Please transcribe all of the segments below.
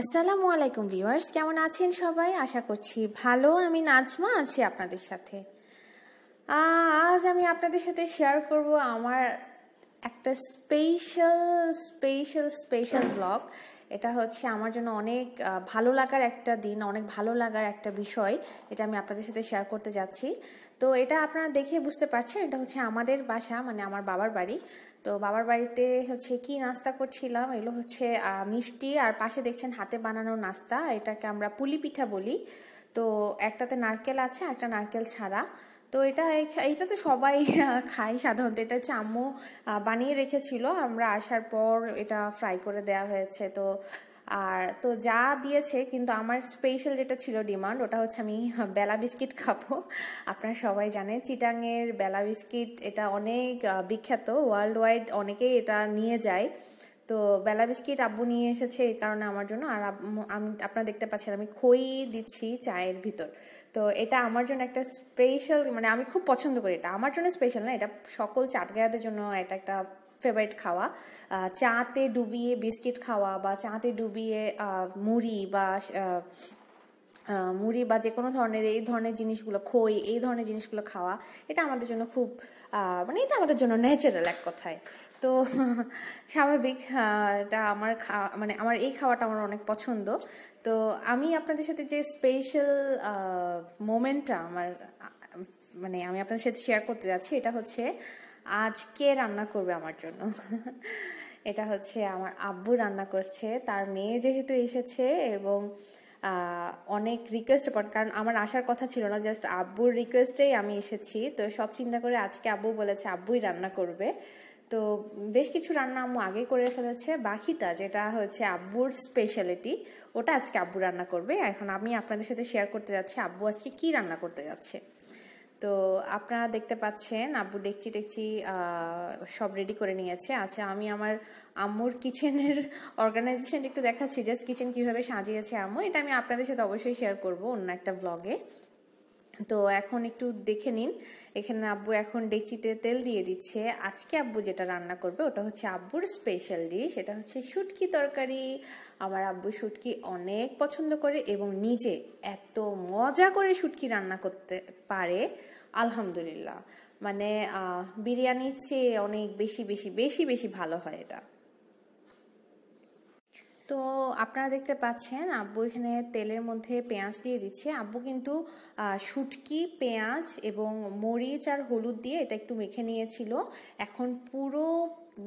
আসসালামু আলাইকুম ভিউয়ার্স, কেমন আছেন সবাই? আশা করছি ভালো। আমি নাজমা আছি আপনাদের সাথে। আজ আমি আপনাদের সাথে শেয়ার করব আমার একটা স্পেশাল স্পেশাল স্পেশাল ব্লগ এটা হচ্ছে আমার জন্য অনেক ভালো লাগার একটা দিন, অনেক ভালো লাগার একটা বিষয়। এটা আমি আপনাদের সাথে শেয়ার করতে যাচ্ছি। তো এটা আপনারা দেখে বুঝতে পারছেন, এটা হচ্ছে আমাদের বাসা মানে আমার বাবার বাড়ি। তো বাবার বাড়িতে হচ্ছে কি নাস্তা করছিলাম, এগুলো হচ্ছে মিষ্টি, আর পাশে দেখছেন হাতে বানানো নাস্তা, এটাকে আমরা পুলি পিঠা বলি। তো একটাতে নারকেল আছে একটা নারকেল ছাড়া। তো এটা এইটা তো সবাই খায় সাধারণত, এটা হচ্ছে আম্মু বানিয়ে রেখেছিল। আমরা আসার পর এটা ফ্রাই করে দেওয়া হয়েছে। তো আর তো যা দিয়েছে, কিন্তু আমার স্পেশাল যেটা ছিল ডিমান্ড ওটা হচ্ছে আমি বেলা বিস্কিট খাব। আপনারা সবাই জানেন, চিটাংয়ের বেলা বিস্কিট এটা অনেক বিখ্যাত। ওয়ার্ল্ড ওয়াইড অনেকেই এটা নিয়ে যায়। তো বেলা বিস্কিট আব্বু নিয়ে এসেছে এই কারণে আমার জন্য। আর আমি, আপনারা দেখতে পাচ্ছেন, আমি খই দিচ্ছি চায়ের ভিতর। তো এটা আমার জন্য একটা স্পেশাল মানে আমি খুব পছন্দ করি এটা। আমার জন্য স্পেশাল না, এটা সকল চাটগায়াদের জন্য এটা একটা ফেভারিট খাওয়া। চাতে ডুবিয়ে বিস্কিট খাওয়া বা চাতে ডুবিয়ে মুড়ি বা মুড়ি বা যে কোনো ধরনের, এই ধরনের জিনিসগুলো, খই, এই ধরনের জিনিসগুলো খাওয়া, এটা আমাদের জন্য খুব মানে এটা আমাদের জন্য ন্যাচারাল এক কথায়। তো স্বাভাবিক এটা আমার মানে আমার এই খাওয়াটা আমার অনেক পছন্দ। তো আমি আপনাদের সাথে যে স্পেশাল মোমেন্টটা আমার মানে আমি আপনাদের সাথে শেয়ার করতে যাচ্ছি, এটা হচ্ছে আজ কে রান্না করবে আমার জন্য। এটা হচ্ছে আমার আব্বু রান্না করছে। তার মেয়ে যেহেতু এসেছে এবং অনেক রিকোয়েস্ট পর কারণ আমার আসার কথা ছিল না জাস্ট আব্বুর রিকোয়েস্টেই আমি এসেছি। তো সব চিন্তা করে আজকে আব্বু বলেছে, আব্বুই রান্না করবে। তো বেশ কিছু রান্না আম্মু আগে করে ফেলেছে। বাকিটা যেটা হচ্ছে আব্বুর স্পেশালিটি ওটা আজকে আব্বু রান্না করবে। এখন আমি আপনাদের সাথে শেয়ার করতে যাচ্ছি, আব্বু আজকে কি রান্না করতে যাচ্ছে। তো আপনারা দেখতে পাচ্ছেন, আব্বু ডেকচি টেকচি সব রেডি করে নিয়েছে। আচ্ছা আমি আমার আম্মুর কিচেনের অর্গানাইজেশনটা একটু দেখাচ্ছি। জাস্ট কিচেন কীভাবে সাজিয়েছে আম্মু, এটা আমি আপনাদের সাথে অবশ্যই শেয়ার করব অন্য একটা ব্লগে তো এখন একটু দেখে নিন। এখানে আব্বু এখন ডেকচিতে তেল দিয়ে দিচ্ছে। আজকে আব্বু যেটা রান্না করবে ওটা হচ্ছে আব্বুর স্পেশাল ডিশ এটা হচ্ছে শুটকি তরকারি। আমার আব্বু শুটকি অনেক পছন্দ করে এবং নিজে এত মজা করে শুটকি রান্না করতে পারে। আলহামদুলিল্লাহ। মানে বিরিয়ানির চেয়ে অনেক বেশি বেশি বেশি বেশি ভালো হয় এটা। তো আপনারা দেখতে পাচ্ছেন, আব্বু এখানে তেলের মধ্যে পেঁয়াজ দিয়ে দিচ্ছে। আব্বু কিন্তু শুটকি, পেঁয়াজ এবং মরিচ আর হলুদ দিয়ে এটা একটু মেখে নিয়েছিল। এখন পুরো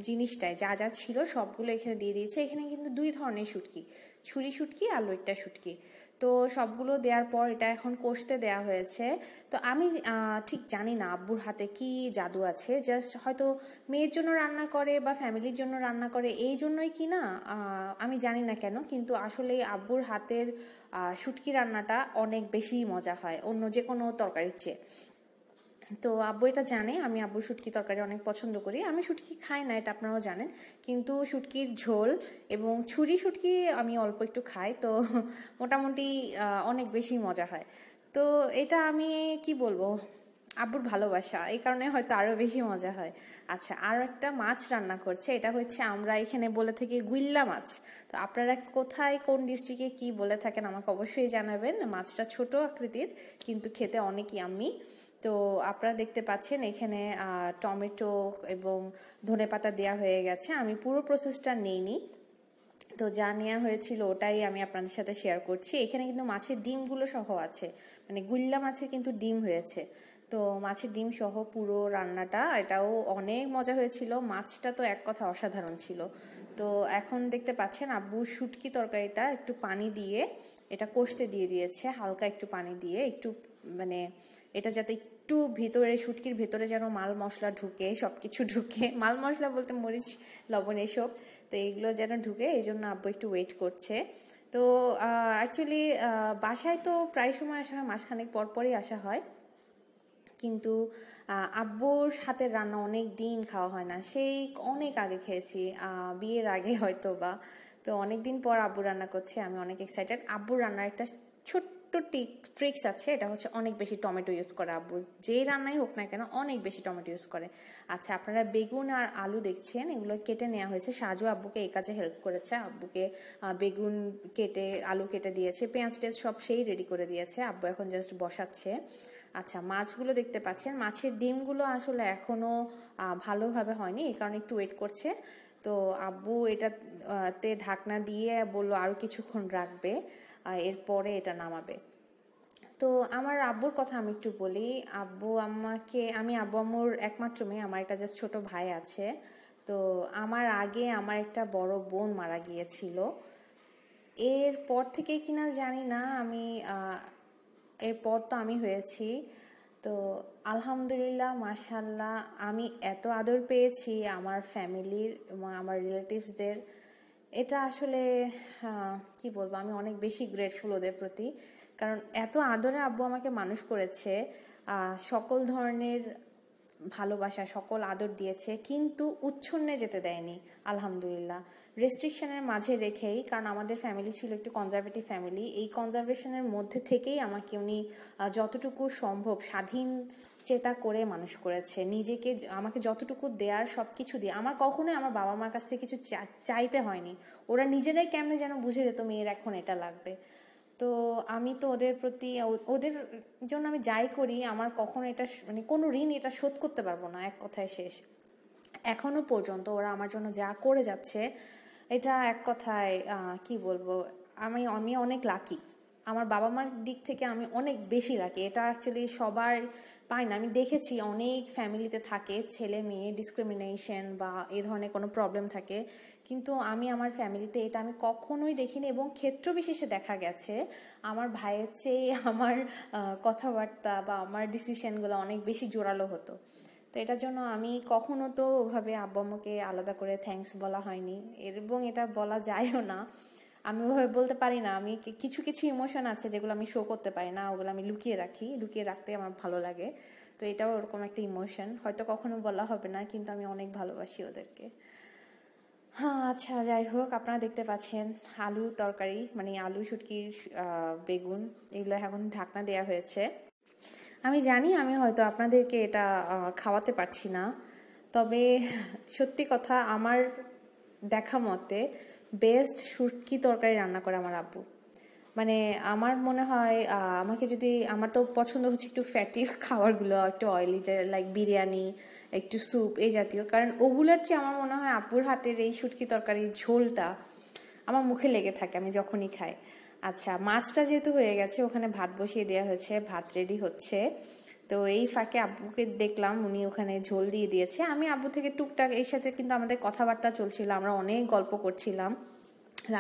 জিনিসটায় যা যা ছিল সবগুলো এখানে দিয়ে দিয়েছে। এখানে কিন্তু দুই ধরনের শুটকি। ছুরি শুটকি আর লইট্টা শুটকি। তো সবগুলো দেওয়ার পর এটা এখন কষতে দেয়া হয়েছে। তো আমি ঠিক জানি না আব্বুর হাতে কি জাদু আছে। জাস্ট হয়তো মেয়ের জন্য রান্না করে বা ফ্যামিলির জন্য রান্না করে, এই জন্যই কি না আমি জানি না কেন, কিন্তু আসলে আব্বুর হাতের শুটকি রান্নাটা অনেক বেশি মজা হয়, অন্য যে কোনো তরকারির চেয়ে। তো আব্বু এটা জানে, আমি আব্বু শুটকি তরকারি অনেক পছন্দ করি। আমি শুটকি খাই না, এটা আপনারাও জানেন। কিন্তু শুটকির ঝোল এবং ছুরি শুটকি আমি অল্প একটু খাই, তো মোটামুটি অনেক বেশি মজা হয়। তো এটা আমি কি বলব, আব্বুর ভালোবাসা, এই কারণে হয়তো আরও বেশি মজা হয়। আচ্ছা আর একটা মাছ রান্না করছে, এটা হচ্ছে আমরা এখানে বলে থাকি গুইল্লা মাছ। তো আপনারা কোথায়, কোন ডিস্ট্রিক্টে কি বলে থাকেন আমাকে অবশ্যই জানাবেন। মাছটা ছোট আকৃতির, কিন্তু খেতে অনেকই আমি তো আপনারা দেখতে পাচ্ছেন এখানে টমেটো এবং ধনে পাতা দেওয়া হয়ে গেছে। আমি পুরো প্রসেসটা নেইনি। তো যা নেওয়া হয়েছিল ওটাই আমি আপনাদের সাথে শেয়ার করছি। এখানে কিন্তু মাছের ডিমগুলো সহ আছে। মানে গুল্লা মাছের কিন্তু ডিম হয়েছে। তো মাছের ডিম সহ পুরো রান্নাটা, এটাও অনেক মজা হয়েছিল। মাছটা তো এক কথা অসাধারণ ছিল। তো এখন দেখতে পাচ্ছেন আব্বু শুটকি তরকারিটা একটু পানি দিয়ে, এটা কষতে দিয়ে দিয়েছে। হালকা একটু পানি দিয়ে, একটু মানে এটা যাতে একটু ভিতরে, শুটকির ভেতরে যেন মাল মশলা ঢুকে সব কিছু ঢুকে। মাল মশলা বলতে মরিচ, লবণ এসব, তো এইগুলো যেন ঢুকে এই জন্য আব্বু একটু ওয়েট করছে। তো অ্যাকচুয়ালি বাসায় তো প্রায় সময় আসা হয় মাসখানেক পর পরই আসা হয়। কিন্তু আব্বুর হাতের রান্না অনেক দিন খাওয়া হয় না। সেই অনেক আগে খেয়েছি বিয়ের আগে হয়তো বা তো অনেক দিন পর আব্বু রান্না করছে, আমি অনেক এক্সাইটেড আব্বুর রান্নার একটা ছোট্ট টিক, ট্রিক্স আছে, এটা হচ্ছে অনেক বেশি টমেটো ইউজ করে আব্বু। যেই রান্নাই হোক না কেন অনেক বেশি টমেটো ইউজ করে। আচ্ছা আপনারা বেগুন আর আলু দেখছেন, এগুলো কেটে নেওয়া হয়েছে। সাজু আব্বুকে এই কাজে হেল্প করেছে। আব্বুকে বেগুন কেটে, আলু কেটে দিয়েছে। পেঁয়াজ টেজ সব সেই রেডি করে দিয়েছে। আব্বু এখন জাস্ট বসাচ্ছে। আচ্ছা মাছগুলো দেখতে পাচ্ছেন। মাছের ডিমগুলো আসলে এখনও ভালোভাবে হয়নি, এই কারণে একটু ওয়েট করছে। তো আব্বু এটাতে ঢাকনা দিয়ে বলল আরও কিছুক্ষণ রাখবে। এরপরে এটা নামাবে। তো আমার আব্বুর কথা আমি একটু বলি। আব্বু আমাকে, আমি আব্বু আম্মুর একমাত্র মেয়ে, আমার একটা জাস্ট ছোট ভাই আছে। তো আমার আগে আমার একটা বড় বোন মারা গিয়েছিল। এরপর থেকে কিনা জানি না, আমি এরপর তো আমি হয়েছি। তো আলহামদুলিল্লাহ মাশাল্লাহ আমি এত আদর পেয়েছি আমার ফ্যামিলির আমার রিলেটিভসদের এটা আসলে কি বলব, আমি অনেক বেশি গ্রেটফুল ওদের প্রতি। কারণ এত আদরে আব্বু আমাকে মানুষ করেছে সকল ধরনের ভালোবাসা, সকল আদর দিয়েছে, কিন্তু উচ্ছন্নে যেতে দেয়নি, আলহামদুলিল্লাহ। রেস্ট্রিকশনের মাঝে রেখেই, কারণ আমাদের ফ্যামিলি ছিল একটু কনজারভেটিভ ফ্যামিলি এই কনজারভেশনের মধ্যে থেকেই আমাকে উনি যতটুকু সম্ভব স্বাধীন চেতা করে মানুষ করেছে। নিজেকে, আমাকে যতটুকু দেয়ার সব কিছু দিয়ে, আমার কখনোই আমার বাবা মার কাছ থেকে কিছু চাইতে হয়নি। ওরা নিজেরাই কেমনে যেন বুঝে যেত মেয়ের এখন এটা লাগবে। তো আমি তো ওদের প্রতি, ওদের জন্য আমি যাই করি, আমার কখনো এটা মানে কোনো ঋণ এটা শোধ করতে পারব না, এক কথায় শেষ। এখনও পর্যন্ত ওরা আমার জন্য যা করে যাচ্ছে, এটা এক কথায় কি বলব, আমি আমি অনেক লাকি আমার বাবা মার দিক থেকে আমি অনেক বেশি লাকি এটা অ্যাকচুয়ালি সবার পাই না আমি দেখেছি অনেক ফ্যামিলিতে থাকে ছেলে মেয়ে ডিসক্রিমিনেশন বা এ ধরনের কোনো প্রবলেম থাকে। কিন্তু আমি আমার ফ্যামিলিতে এটা আমি কখনোই দেখিনি এবং ক্ষেত্র বিশেষে দেখা গেছে। আমার ভাইয়ের চেয়ে আমার কথাবার্তা বা আমার ডিসিশনগুলো অনেক বেশি জোরালো হতো। তো এটার জন্য আমি কখনো তো ওভাবে আব্বু আম্মুকে আলাদা করে থ্যাংকস বলা হয়নি। এবং এটা বলা যায়ও না। আমি ওভাবে বলতে পারি না। আমি কিছু কিছু ইমোশন আছে যেগুলো আমি শো করতে পারি না, ওগুলো আমি লুকিয়ে রাখি। লুকিয়ে রাখতে আমার ভালো লাগে। তো এটাও ওরকম একটা ইমোশন হয়তো কখনো বলা হবে না, কিন্তু আমি অনেক ভালোবাসি ওদেরকে। হ্যাঁ আচ্ছা যাই হোক, আপনারা দেখতে পাচ্ছেন আলু তরকারি মানে আলু শুটকির বেগুন, এগুলো এখন ঢাকনা দেওয়া হয়েছে। আমি জানি আমি হয়তো আপনাদেরকে এটা খাওয়াতে পারছি না। তবে সত্যি কথা, আমার দেখা মতে বেস্ট শুটকি তরকারি রান্না করে আমার আব্বু। মানে আমার মনে হয় আমাকে যদি, আমার তো পছন্দ হচ্ছে একটু ফ্যাটি খাবারগুলো, একটু অয়েলি লাইক বিরিয়ানি, একটু স্যুপ এই জাতীয়। কারণ ওগুলোর চেয়ে আমার মনে হয় আপুর হাতের এই শুটকি তরকারির ঝোলটা আমার মুখে লেগে থাকে, আমি যখনই খাই। আচ্ছা মাছটা যেহেতু হয়ে গেছে, ওখানে ভাত বসিয়ে দেওয়া হয়েছে, ভাত রেডি হচ্ছে। তো এই ফাঁকে আব্বুকে দেখলাম, উনি ওখানে ঝোল দিয়ে দিয়েছে। আমি আব্বু থেকে টুকটাক এর সাথে কিন্তু আমাদের কথাবার্তা চলছিল, আমরা অনেক গল্প করছিলাম।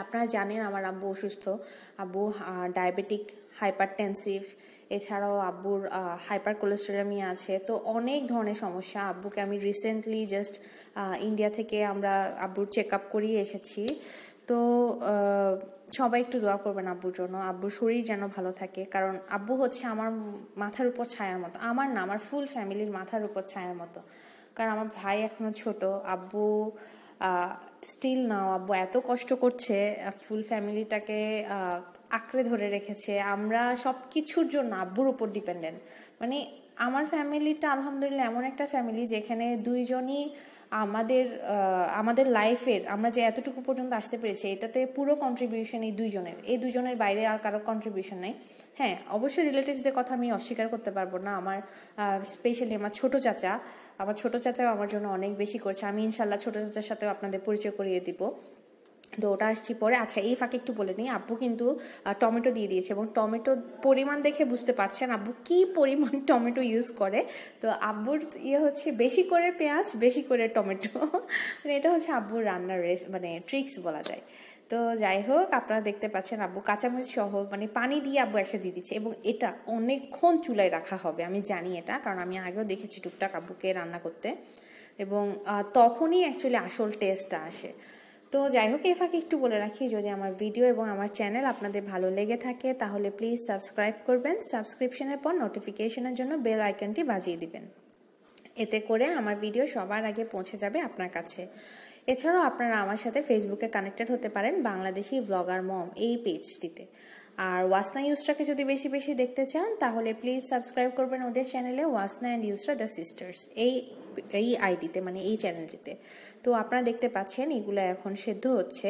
আপনারা জানেন আমার আব্বু অসুস্থ। আব্বু ডায়াবেটিক হাইপারটেনসিভ এছাড়াও আব্বুর হাইপার কোলেস্টেরামিয়া আছে। তো অনেক ধরনের সমস্যা। আব্বুকে আমি রিসেন্টলি জাস্ট ইন্ডিয়া থেকে আমরা আব্বুর চেক আপ করিয়ে এসেছি। তো সবাই একটু দোয়া করবেন আব্বুর জন্য। আব্বুর শরীর যেন ভালো থাকে। কারণ আব্বু হচ্ছে আমার মাথার উপর ছায়ার মতো। আমার না, আমার ফুল ফ্যামিলির মাথার উপর ছায়ার মতো। কারণ আমার ভাই এখনও ছোট। আব্বু স্টিল নাও আব্বু এত কষ্ট করছে ফুল ফ্যামিলিটাকে আঁকড়ে ধরে রেখেছে। আমরা সব কিছুর জন্য আব্বুর উপর ডিপেন্ডেন্ট মানে আমার ফ্যামিলিটা আলহামদুলিল্লাহ এমন একটা ফ্যামিলি যেখানে দুইজনই আমাদের আমাদের লাইফের আমরা যে এতটুকু পর্যন্ত আসতে পেরেছি, এটাতে পুরো কন্ট্রিবিউশন এই দুইজনের। এই দুজনের বাইরে আর কারও কন্ট্রিবিউশন নেই। হ্যাঁ অবশ্যই রিলেটিভসদের কথা আমি অস্বীকার করতে পারব না। আমার স্পেশালি আমার ছোট চাচা, আমার ছোট চাচাও আমার জন্য অনেক বেশি করছে। আমি ইনশাল্লাহ ছোট চাচার সাথেও আপনাদের পরিচয় করিয়ে দিব। তো ওটা আসছি পরে। আচ্ছা এই ফাঁকে একটু বলে নিই আব্বু কিন্তু টমেটো দিয়ে দিয়েছে এবং টমেটো পরিমাণ দেখে বুঝতে পারছেন আব্বু কি পরিমাণ টমেটো ইউজ করে। তো আব্বুর ইয়ে হচ্ছে বেশি করে পেঁয়াজ, বেশি করে টমেটো। মানে এটা হচ্ছে আব্বুর রান্নার রেস মানে ট্রিক্স বলা যায়। তো যাই হোক, আপনারা দেখতে পাচ্ছেন আব্বু কাঁচামরিচ সহ মানে পানি দিয়ে আব্বু একসাথে দিয়ে দিচ্ছে এবং এটা অনেকক্ষণ চুলায় রাখা হবে। আমি জানি এটা, কারণ আমি আগেও দেখেছি টুকটাক আব্বুকে রান্না করতে। এবং তখনই অ্যাকচুয়ালি আসল টেস্টটা আসে। তো যাই হোক এই ফাঁকে একটু বলে রাখি, যদি আমার ভিডিও এবং আমার চ্যানেল আপনাদের ভালো লেগে থাকে, তাহলে প্লিজ সাবস্ক্রাইব করবেন। সাবস্ক্রিপশনের পর নোটিফিকেশনের জন্য বেল আইকনটি বাজিয়ে দিবেন। এতে করে আমার ভিডিও সবার আগে পৌঁছে যাবে আপনার কাছে। এছাড়াও আপনারা আমার সাথে ফেসবুকে কানেক্টেড হতে পারেন, বাংলাদেশি ব্লগার মম এই পেজটিতে আর ওয়াসনা ইউসরাকে যদি বেশি বেশি দেখতে চান, তাহলে প্লিজ সাবস্ক্রাইব করবেন ওদের চ্যানেলে Wasna and Yusra the sisters এই এই আইডিতে মানে এই চ্যানেলটিতে তো আপনারা দেখতে পাচ্ছেন এগুলো এখন সেদ্ধ হচ্ছে।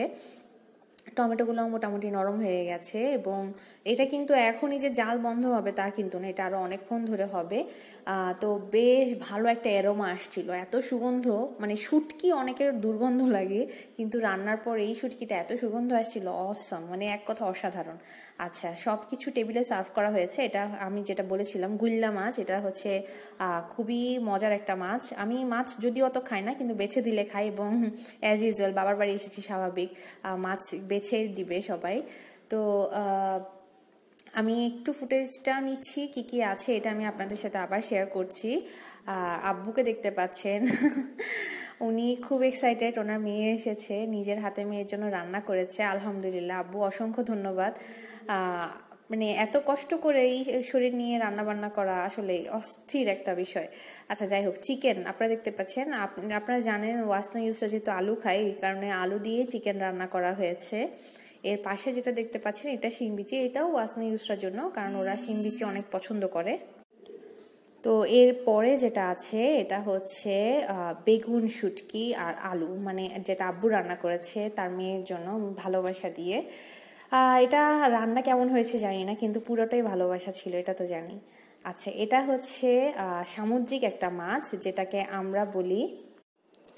টমেটোগুলো মোটামুটি নরম হয়ে গেছে এবং এটা কিন্তু এখনই যে জাল বন্ধ হবে তা কিন্তু না, এটা আরও অনেকক্ষণ ধরে হবে। তো বেশ ভালো একটা এরোমা আসছিল। এত সুগন্ধ মানে শুটকি অনেকের দুর্গন্ধ লাগে, কিন্তু রান্নার পর এই শুটকিটা এত সুগন্ধ আসছিল অসম মানে এক কথা অসাধারণ। আচ্ছা সব কিছু টেবিলে সার্ভ করা হয়েছে, এটা আমি যেটা বলেছিলাম, গুল্লা মাছ, এটা হচ্ছে খুবই মজার একটা মাছ। আমি মাছ যদি অত খাই না, কিন্তু বেছে দিলে খাই এবং অ্যাজ ইউজুয়াল বাবার বাড়ি এসেছি স্বাভাবিক মাছ বেছে দিবে সবাই। তো আমি একটু ফুটেজটা নিচ্ছি, কি কি আছে এটা আমি আপনাদের সাথে আবার শেয়ার করছি। আব্বুকে দেখতে পাচ্ছেন। উনি খুব এক্সাইটেড ওনার মেয়ে এসেছে, নিজের হাতে মেয়ের জন্য রান্না করেছে, আলহামদুলিল্লাহ। আব্বু অসংখ্য ধন্যবাদ। মানে এত কষ্ট করে এই শরীর নিয়ে রান্না বান্না করা আসলে অস্থির একটা বিষয়। আচ্ছা যাই হোক চিকেন আপনারা দেখতে পাচ্ছেন আপনারা জানেন ওয়াসনা ইউসরা যেহেতু আলু খায়, এই কারণে আলু দিয়ে চিকেন রান্না করা হয়েছে। এর পাশে যেটা দেখতে পাচ্ছেন, এটা শিমবিচি এটাও ওয়াসনা ইউসরার জন্য, কারণ ওরা শিমবিচি অনেক পছন্দ করে। তো এর পরে যেটা আছে, এটা হচ্ছে বেগুন শুটকি আর আলু মানে যেটা আব্বু রান্না করেছে, তার মেয়ের জন্য ভালোবাসা দিয়ে। এটা রান্না কেমন হয়েছে জানি না, কিন্তু পুরোটাই ভালোবাসা ছিল, এটা তো জানি। আচ্ছা এটা হচ্ছে সামুদ্রিক একটা মাছ, যেটাকে আমরা বলি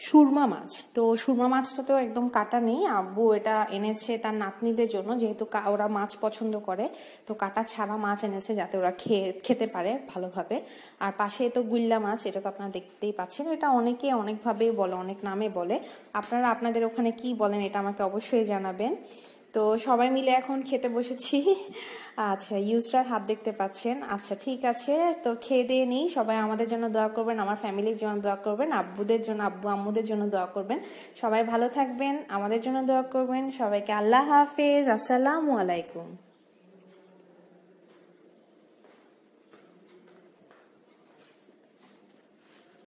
সুরমা মাছ। তো সুরমা মাছটা তো একদম কাটা নেই, আব্বু এটা এনেছে তার নাতনিদের জন্য, যেহেতু ওরা মাছ পছন্দ করে, তো কাটা ছাড়া মাছ এনেছে যাতে ওরা খেয়ে, খেতে পারে ভালোভাবে। আর পাশে তো গুল্লা মাছ, এটা তো আপনারা দেখতেই পাচ্ছেন, এটা অনেকে অনেকভাবেই বলে, অনেক নামে বলে। আপনারা আপনাদের ওখানে কি বলেন, এটা আমাকে অবশ্যই জানাবেন। তো সবাই মিলে এখন খেতে বসেছি। আচ্ছা ইউসরার হাত দেখতে পাচ্ছেন। আচ্ছা ঠিক আছে। তো খেয়ে দিয়ে নিই। সবাই আমাদের জন্য দোয়া করবেন, আমার ফ্যামিলির জন্য দোয়া করবেন, আব্বুদের জন্য, আব্বু আম্মুদের জন্য দোয়া করবেন। সবাই ভালো থাকবেন, আমাদের জন্য দোয়া করবেন। সবাইকে আল্লাহ হাফেজ। আসসালামু আলাইকুম।